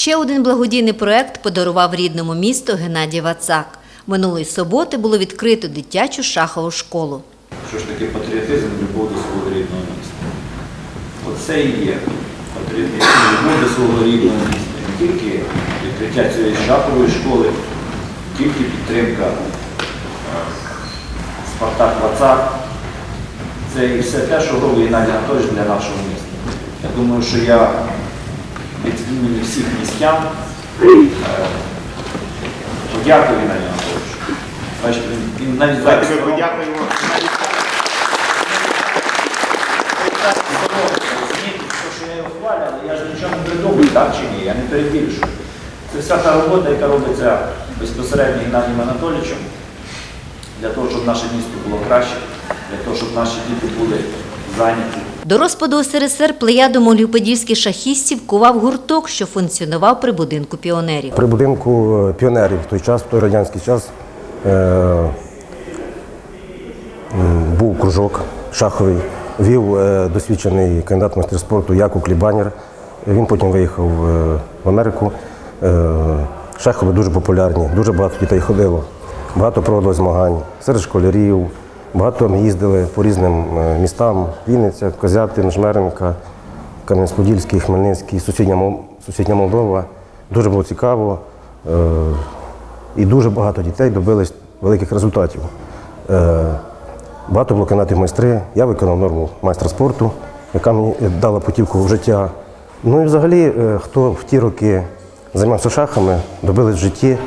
Ще один благодійний проект подарував рідному місту Геннадій Вацак. Минулої суботи було відкрито дитячу шахову школу. Що ж таке патріотизм, любов до свого рідного міста? Оце і є патріотизм, любов до свого рідного міста. Не тільки відкриття цієї шахової школи, тільки підтримка е, Спартак Вацак. Це і все те, що робить Геннадій Анатолійович для нашого міста. Я думаю, що я від імені всіх містян е, подякую Геннадію Анатолійовичу. Бачите, він- навіть зараз. Подякуємо. Що я його хвалю, але я ж нічого не придумую, так чи ні? Я не перебільшую. Це вся та робота, яка робиться безпосередньо Геннадієм Анатолійовичем, для того, щоб наше місто було краще, для того, щоб наші діти були зайняті. До розпаду СРСР плеяду молюподільських шахістів кував гурток, що функціонував при будинку піонерів. При будинку е, піонерів в той час, в той радянський час, е, був кружок шаховий, вів е, досвідчений кандидат майстер спорту Якub Клібанір. Він потім виїхав е, в Америку. Е, шахові дуже популярні, дуже багато дітей ходило, багато проводило змагань серед школярів. Багато ми їздили по різним е, містам: Вінниця, Козятин, Жмеренка, Кам'янець-Подільський, Хмельницький, сусідня, Молдова. Дуже було цікаво. Е, І дуже багато дітей добились великих результатів. Е, Багато було кандидатів в майстри. Я виконав норму майстра спорту, яка мені дала путівку в життя. Ну і взагалі, хто в ті роки займався шахами, добились в житті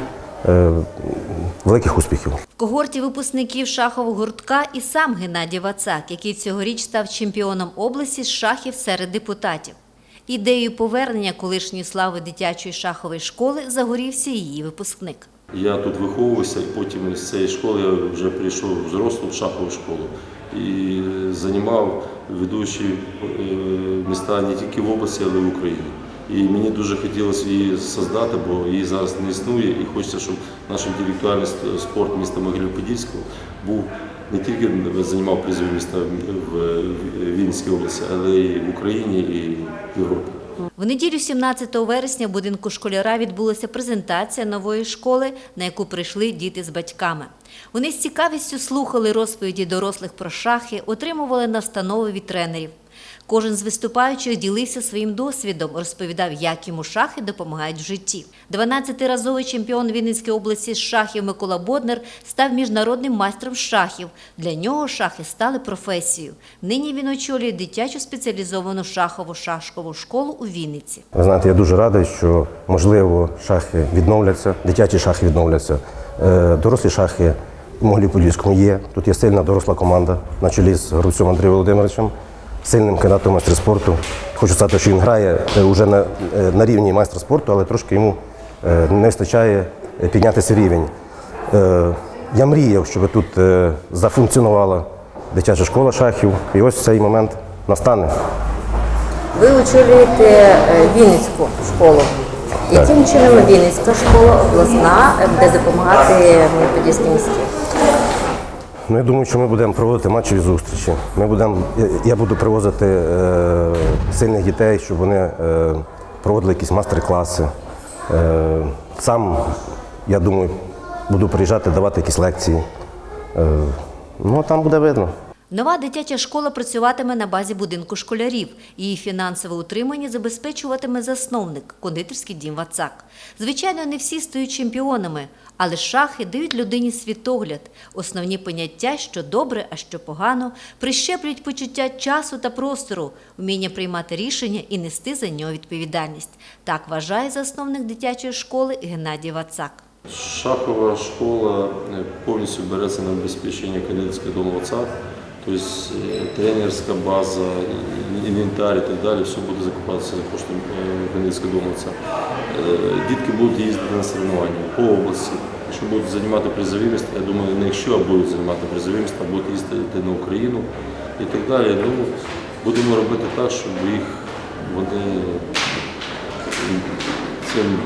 великих успіхів. В когорті випускників шахового гуртка і сам Геннадій Вацак, який цьогоріч став чемпіоном області з шахів серед депутатів. Ідеєю повернення колишньої слави дитячої шахової школи загорівся її випускник. Я тут виховувався, і потім з цієї школи я вже прийшов в взрослу шахову школу і займав ведучі е, міста не тільки в області, але й в Україні. І мені дуже хотілося її создати, бо її зараз не існує, і хочеться, щоб наш інтелектуальний спорт міста Могилів-Подільського був не тільки займав призові міста в Вінницькій області, але й в Україні і в Європі. В неділю 17 вересня в будинку школяра відбулася презентація нової школи, на яку прийшли діти з батьками. Вони з цікавістю слухали розповіді дорослих про шахи, отримували настанови від тренерів. Кожен з виступаючих ділився своїм досвідом, розповідав, як йому шахи допомагають в житті. 12-разовий чемпіон Вінницької області з шахів Микола Боднер став міжнародним майстром шахів. Для нього шахи стали професією. Нині він очолює дитячу спеціалізовану шахову шашкову школу у Вінниці. Ви знаєте, я дуже радий, що можливо шахи відновляться, дитячі шахи відновляться. Е, Дорослі шахи в Могилі-Подільському є. Тут є сильна доросла команда на чолі з Груцем Андрієм Володимировичем, сильним кандидатом майстер спорту. Хочу сказати, що він грає вже на, е, на рівні майстра спорту, але трошки йому е, не вистачає е, підняти свій рівень. Е, Я мріяв, щоб тут е, зафункціонувала дитяча школа шахів, і ось цей момент настане. Ви очолюєте е, Вінницьку школу. Яким чином Вінницька школа обласна е, буде допомагати Подільській місті? Ну, я думаю, що ми будемо проводити матчеві зустрічі. Ми будемо, я- буду привозити е, сильних дітей, щоб вони е, проводили якісь мастер-класи. Е, сам, я думаю, буду приїжджати, давати якісь лекції. Е, ну, там буде видно. Нова дитяча школа працюватиме на базі будинку школярів. Її фінансове утримання забезпечуватиме засновник кондитерський дім Вацак. Звичайно, не всі стають чемпіонами, але шахи дають людині світогляд. Основні поняття, що добре, а що погано, прищеплюють почуття часу та простору, вміння приймати рішення і нести за нього відповідальність. Так вважає засновник дитячої школи Геннадій Вацак. Шахова школа е, повністю береться на обеспечення кандидатського дому отца. Тобто е, тренерська база, інвентар і так далі, все буде закупатися за коштом кандидатського дому отца. Е, Дітки будуть їздити на соревнування по області. Якщо будуть займати призові міста, я думаю, не якщо, а будуть займати призові міста, будуть їздити на Україну і так далі. Ну, будемо робити так, щоб їх вони цим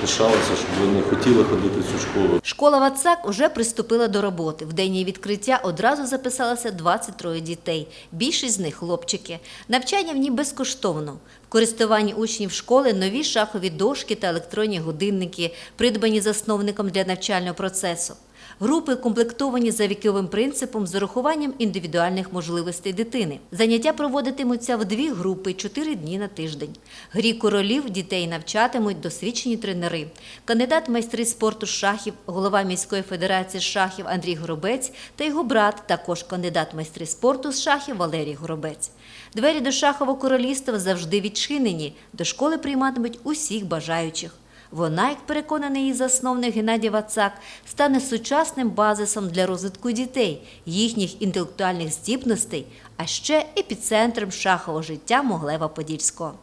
пишалися, щоб вони хотіли ходити в цю школу. Школа Вацак вже приступила до роботи. В день її відкриття одразу записалося 23 дітей. Більшість з них хлопчики. Навчання в ній безкоштовно. В користуванні учнів школи нові шахові дошки та електронні годинники, придбані засновником для навчального процесу. Групи комплектовані за віковим принципом з урахуванням індивідуальних можливостей дитини. Заняття проводитимуться в дві групи чотири дні на тиждень. Грі королів дітей навчатимуть досвідчені тренери. Кандидат майстри спорту шахів, голова міської федерації шахів Андрій Горобець та його брат, також кандидат майстри спорту з шахів Валерій Горобець. Двері до шахового королівства завжди відчинені. До школи прийматимуть усіх бажаючих. Вона, як переконаний її засновник Геннадій Вацак, стане сучасним базисом для розвитку дітей, їхніх інтелектуальних здібностей, а ще епіцентром шахового життя Моглева Подільського.